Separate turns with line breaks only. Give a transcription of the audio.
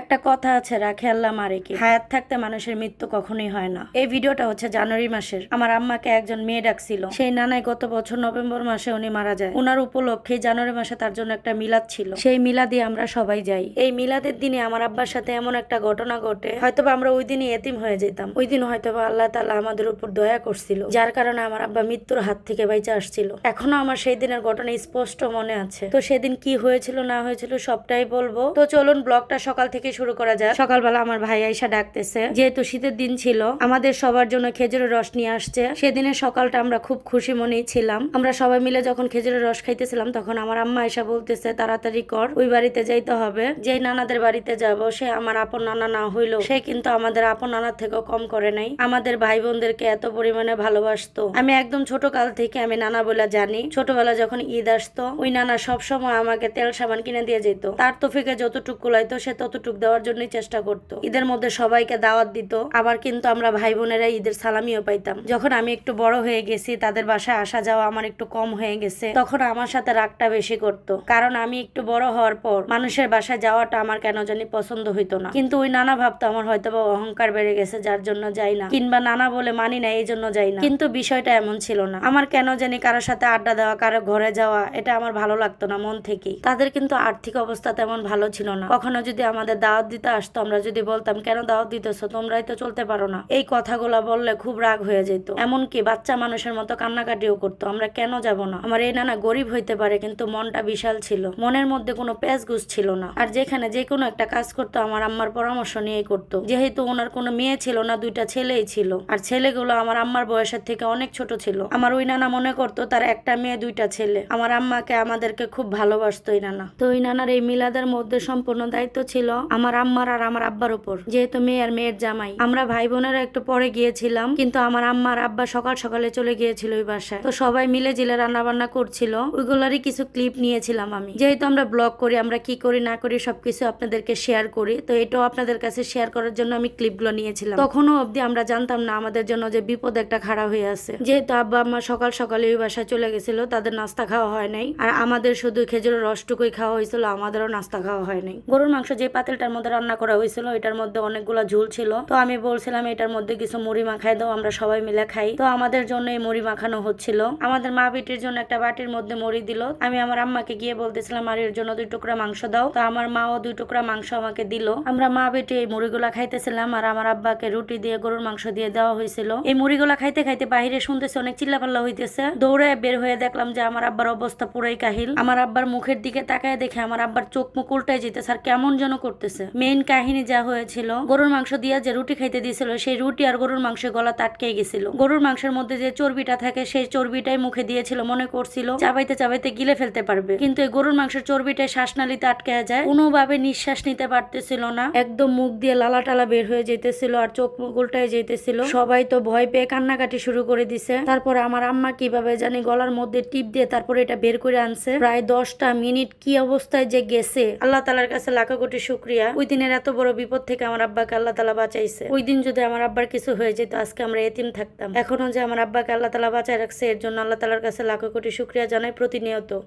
একটা কথা আছে, রাখে আল্লাহ মারেকে। হায়াত থাকতে মানুষের মৃত্যু কখনোই হয় না। এই ভিডিওটা হচ্ছে জানুয়ারি মাসের। আমার আম্মাকে একজন মেয়ে ডাকছিল। সেই নানায় গত বছর নভেম্বর মাসে উনি মারা যায়। ওনার উপলক্ষে জানুয়ারি মাসে তার জন্য একটা মিলাদ ছিল। সেই মিলাদে আমরা সবাই যাই। এই মিলাদের দিনে আমার আব্বার সাথে এমন একটা ঘটনা ঘটে, হয়তোবা আমরা ওই দিনই এতিম হয়ে যেতাম। ওই দিন হয়তোবা আল্লাহ তালা আমাদের উপর দয়া করছিল, যার কারণে আমার আব্বা মৃত্যুর হাত থেকে বাইচে আসছিল। এখনও আমার সেই দিনের ঘটনা স্পষ্ট মনে আছে। তো সেদিন কি হয়েছিল, না হয়েছিল সবটাই বলব। তো চলুন ব্লগটা সকাল থেকে শুরু করা যাক। সকালবেলা আমার ভাই আইসা ডাকতেছে। যেহেতু শীতের দিন ছিল, আমাদের সবার জন্য খেজুরের রস নিয়ে আসছে। সেদিনের সকালটা আমরা খুব খুশি মনেই ছিলাম। আমরা সবাই মিলে যখন খেজুরের রস খাইতেছিলাম, তখন আমার আম্মা এসে বলতেছে, তাড়াতাড়ি কর, ওই বাড়িতে যাইতে হবে। যেই নানাদের বাড়িতে যাব, সে আমার আপন নানা না হইল সে কিন্তু আমাদের আপন নানার থেকেও কম করে নাই। আমাদের ভাই বোনদেরকে এত পরিমাণে ভালোবাসতো। আমি একদম ছোট কাল থেকে আমি নানা বলে জানি। ছোটবেলা যখন ঈদ আসতো, ওই নানা সব সময় আমাকে তেল সাবান কিনে দিয়ে যেত। তার তোফিকে যতটুকু কুলাইতো, সে ততটুক দেওয়ার জন্যই চেষ্টা করতো। ঈদের মধ্যে সবাইকে দাওয়াত দিত, আবার কিন্তু আমরা ভাই বোনেরা ঈদের সালামিও পাইতাম। যখন আমি একটু বড় হয়ে গেছি, তাদের বাসায় আসা যাওয়া আমার একটু কম হয়ে গেছে, তখন আমার সাথে রাগটা বেশি করতো। কারণ আমি একটু বড় হওয়ার পর মানুষের বাসায় যাওয়াটা আমার কেন জানি পছন্দ হইতো না। কিন্তু ওই নানা ভাবতো আমার হয়তো বা অহংকার বেড়ে গেছে, যার জন্য যাই না। কিংবা নানা বলে মানি না, এই জন্য যাই না। কিন্তু বিষয়টা এমন ছিল না। আমার কেন জানি কারোর সাথে আড্ডা দেওয়া, কারও ঘরে যাওয়া, এটা আমার ভালো লাগতো না মন থেকেই। তাদের কিন্তু আর্থিক অবস্থা তেমন ভালো ছিল না। কখনো যদি আমাদের দাওয়াত দিতে আসতো, আমরা যদি বলতাম, কেন দাওয়াত দিতেছো? তোমরাই তো চলতে পারো না। এই কথাগুলো বললে খুব রাগ হয়ে যেত। এমনকি বাচ্চা মানুষের মতো কান্নাকাটিও করতো, আমরা কেন যাব না? আমার এই নানা গরিব হইতে পারে, কিন্তু মনটা বিশাল ছিল। মনের মধ্যে কোনো প্যাচ গুছ ছিল না। আর যেখানে যে কোনো একটা কাজ করতো, আমার আম্মার পরামর্শ নিয়েই করতো। যেহেতু ওনার কোনো মেয়ে ছিল না, দুইটা ছেলেই ছিল। আর ছেলেগুলো আমার আম্মার বয়সের থেকে অনেক ছোট ছিল। আমার ওই নানা মনে করতো, তার একটা মেয়ে, দুইটা ছেলে। আমার আম্মাকে আমাদেরকে খুব ভালোবাসতো ওই নানা। তো ওই নানার এই মিলাদের মধ্যে সম্পূর্ণ দায়িত্ব ছিল আমার আম্মার আর আমার আব্বার উপর। যেহেতু মেয়ে আর মেয়ের জামাই। আমরা ভাই বোনেরা একটু পরে গিয়েছিলাম, কিন্তু আমার আম্মার আব্বা সকাল সকালে চলে গিয়েছিল ওই বাসায়। তো সবাই মিলে জিলে রান্না বান্না করছিল, ওইগুলারই কিছু ক্লিপ নিয়েছিলাম আমি। যেহেতু আমরা ব্লগ করি, আমরা কি করি, না করি সবকিছু আপনাদেরকে শেয়ার করি, তো এটাও আপনাদের কাছে শেয়ার করার জন্য আমি ক্লিপগুলো নিয়েছিলাম। তখনও অবধি আমরা জানতাম না আমাদের জন্য যে বিপদ একটা খাড়া হয়ে আছে। যেহেতু আব্বা, আম্মা সকাল সকালে ওই বাসায় চলে গেছিল, তাদের নাস্তা খাওয়া হয় নাই। আর আমাদের শুধু খেজুরের রসটুকুই খাওয়া হয়েছিল, আমাদেরও নাস্তা খাওয়া হয় নাই। গরুর মাংস যে পাতিলটার মধ্যে রান্না করা হয়েছিল, এটার মধ্যে অনেকগুলো ঝুল ছিল। তো আমি বলছিলাম, এটার মধ্যে কিছু মুড়ি মাখাই দাও, আমরা সবাই মিলে খাই। তো আমাদের জন্য এই মুড়ি মাখানো হচ্ছিল। আমাদের মা বেটির জন্য একটা বাটির মধ্যে মুড়ি দিল। আমি আমার আম্মাকে গিয়ে বলতেছিলাম, আর, এর জন্য দুই টুকরা মাংস দাও। তো আমার মাও দুই টুকরা মাংস আমাকে দিল। আমরা মা বেটি এই মুড়িগুলা খাইতেছিলাম আর আমার আব্বাকে রুটি দিয়ে, গরুর মাংস দিয়ে দেওয়া হয়েছিল। এই মুড়িগুলা খাইতে খাইতে বাহিরে শুনতেছে অনেক চিল্লাপাল্লা হইতেছে। দৌড়ে বের হয়ে দেখলাম যে আমার আব্বার অবস্থা পুরাই কাহিল। আমার আব্বার মুখের দিকে তাকায় দেখে আমার আব্বার চোখ মুখ উল্টায় যেতেছে, আর কেমন যেন করতেছে। মেইন কাহিনী যা হয়েছিল, গরুর মাংস দিয়ে যে রুটি খাইতে দিয়েছিল সেই রুটি আর গরুর মাংসের গলা তাটকে গেছিল। গরুর মাংসের মধ্যে যে চর্বিটা থাকে, সেই চর্বিটাই মুখে দিয়েছিল, মনে করছিল, চাবাইতে চাবাইতে গিলে ফেলতে পারবে। কিন্তু এই গরুর মাংসের চর্বিটাই শ্বাসনালীতে আটকে যায়। কোনোভাবে নিঃশ্বাস নিতে পারতেছিল না। একদম মুখ দিয়ে লালা টালা বের হয়ে যেতেছিল আর চোখ মুখ যেতেছিল সবাই তো ভয় পেয়ে কান্নাকাটি শুরু করে দিছে। তারপরে আমার আম্মা কীভাবে জানি গলার মধ্যে টিপ দিয়ে তারপরে এটা বের করে আনছে। প্রায় দশটা মিনিট কি অবস্থায় যে গেছে, আল্লাহ তালার কাছে লাখো কোটি শুক্রিয়া। ওই দিনের এত বড় বিপদ থেকে আমার আব্বাকে আল্লাহ তালা বাঁচাইছে। ওই দিন যদি আমার আব্বার কিছু হয়ে যেত, আজকে আমরা এতিম থাকতাম। এখনও যে আমার আব্বাকে আল্লাহ তালা বাঁচায় রাখছে, এর জন্য আল্লাহ তালার কাছে লাখো কোটি শুক্রিয়া জানাই প্রতিনিয়ত।